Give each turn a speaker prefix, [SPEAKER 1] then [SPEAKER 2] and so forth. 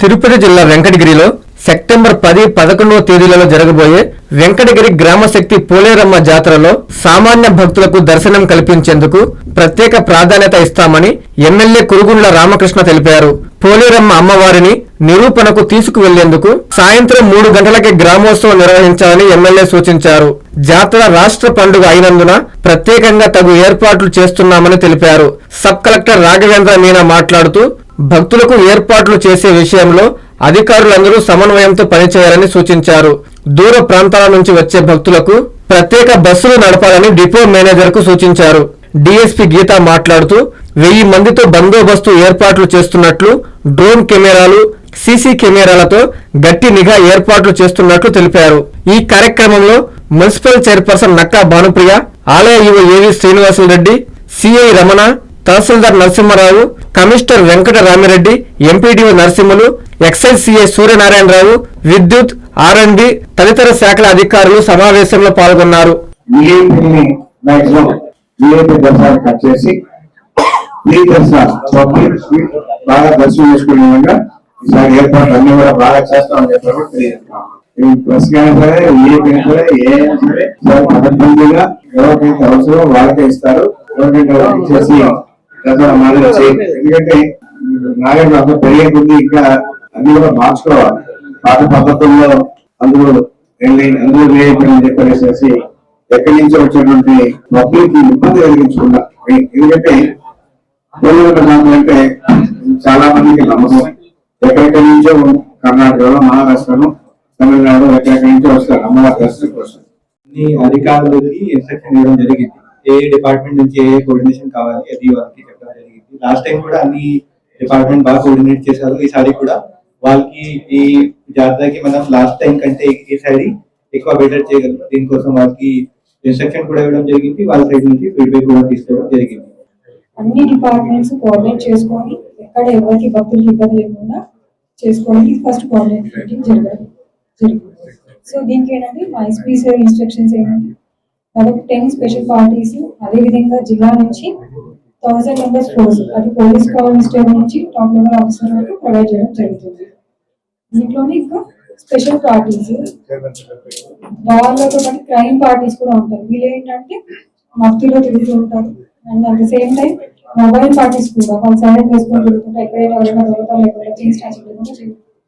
[SPEAKER 1] తిరుపతి జిల్లా వెంకటగిరిలో సెప్టెంబర్ పది పదకొండవ తేదీలలో జరగబోయే వెంకటగిరి గ్రామశక్తి పోలేరమ్మ జాతరలో సామాన్య భక్తులకు దర్శనం కల్పించేందుకు ప్రత్యేక ప్రాధాన్యత ఇస్తామని ఎమ్మెల్యే కురుగుండ్ల రామకృష్ణ తెలిపారు. పోలేరమ్మ అమ్మవారిని నిరూపణకు తీసుకువెళ్ళేందుకు సాయంత్రం మూడు గంటలకి గ్రామోత్సవం నిర్వహించాలని ఎమ్మెల్యే సూచించారు. జాతర రాష్ట్ర పండుగ అయినందున ప్రత్యేకంగా తగు ఏర్పాట్లు చేస్తున్నామని తెలిపారు. సబ్ కలెక్టర్ రాఘవేంద్ర మీనా మాట్లాడుతూ భక్తులకు ఏర్పాట్లు చేసే విషయంలో అధికారులందరూ సమన్వయంతో పనిచేయాలని సూచించారు. దూర ప్రాంతాల నుంచి వచ్చే భక్తులకు ప్రత్యేక బస్సులు నడపాలని డిపో మేనేజర్కు సూచించారు. డిఎస్పీ గీత మాట్లాడుతూ వెయ్యి మందితో బందోబస్తు ఏర్పాట్లు చేస్తున్నట్లు డ్రోన్ కెమెరాలు సీసీ కెమెరాలతో గట్టి నిఘా ఏర్పాట్లు చేస్తున్నట్లు తెలిపారు. ఈ కార్యక్రమంలో మున్సిపల్ చైర్పర్సన్ నక్కా భానుప్రియ ఆలయ యువ ఏవి శ్రీనివాసులు రెడ్డి సిఐ రమణ తహసీల్దార్ Narasimharao commissioner Venkata Ramireddy MPDO Narasimhulu excise CA Suryanarayanarao విద్యుత్ ఆర్ఎండ్బి తదితర శాఖల అధికారులు సమావేశంలో పాల్గొన్నారు.
[SPEAKER 2] బాగా దర్శనం చేసుకునే విధంగా ఈసారి ఏర్పాట్లు అన్ని కూడా బాగా చేస్తామని చెప్పారు కూడా అయినా సరే సరే ఏ అయినా సరే ఎవరికైతే అవసరం వాళ్ళకే ఇస్తారు. ఎవరికైతే వాళ్ళకి మాదిరి చేయండి ఎందుకంటే నాగరిక అంతా పెరిగే కొద్దీ ఇంకా అన్ని కూడా మార్చుకోవాలి. పాత పద్ధతుల్లో అందులో వెళ్ళి అందులో అని చెప్పేసి ఎక్కడి నుంచో వచ్చేటువంటి పబ్లిక్ ఇబ్బంది కలిగించకుండా. ఎందుకంటే అంటే చాలా మందికి నమ్మకం. ఎక్కడెక్కడి నుంచో కర్ణాటకలో మహారాష్ట్రలో తమిళనాడు ఎక్కడెక్కడి నుంచో వస్తారు. అమ్మవారి దర్శనం కోసం.
[SPEAKER 3] అన్ని అధికారులకి ఇన్స్ట్రక్షన్ ఇవ్వడం జరిగింది. ఏ డిపార్ట్మెంట్ నుంచి ఏ కోఆర్డినేషన్ కావాలి అది వాళ్ళకి చెప్పడం జరిగింది. లాస్ట్ టైం కూడా అన్ని డిపార్ట్మెంట్ బాగా కోఆర్డినేట్ చేశారు. ఈసారి కూడా వాళ్ళకి ఈ జాతరకి మనం లాస్ట్ టైం కంటే ఈసారి ఎక్కువ బెటర్ చేయగలం. దీనికోసం వాళ్ళకి ఇన్స్ట్రక్షన్ కూడా ఇవ్వడం జరిగింది. వాళ్ళ సైడ్ నుంచి ఫీడ్బ్యాక్ కూడా తీసుకోవడం జరిగింది.
[SPEAKER 4] అన్ని డిపార్ట్మెంట్స్ కోఆర్డినేట్ చేసుకొని ఎక్కడ ఎవరికి భక్తులు ఇబ్బంది లేకుండా చేసుకోవడానికి ఫస్ట్ కోఆర్డినేట్ మీటింగ్ జరగడం జరిగింది. సో దీనికి ఏంటంటే మా ఎస్పీ సార్ ఇన్స్ట్రక్షన్స్ ఏంటంటే దాదాపు టెన్ స్పెషల్ పార్టీస్ అదేవిధంగా జిల్లా నుంచి థౌసండ్ మెంబర్స్ ఫోర్స్ అది పోలీస్ కానిస్టేబుల్ నుంచి టాప్ లెవెల్ ఆఫీసర్ వరకు ప్రొవైడ్ చేయడం జరుగుతుంది. దీంట్లోనే ఇంకా స్పెషల్ పార్టీస్ వాళ్ళతో పాటు క్రైమ్ పార్టీస్ కూడా ఉంటారు వీళ్ళు ఏంటంటే మత్తులో తిరుగుతూ ఉంటారు. And at the same time mobile parties కూడా వాళ్ళు సైలెంట్ వేసుకొని తిరుగుతుంటారు ఎక్కడైనా ఎవరైనా దొరుకుతారు లేకపోతే చేసి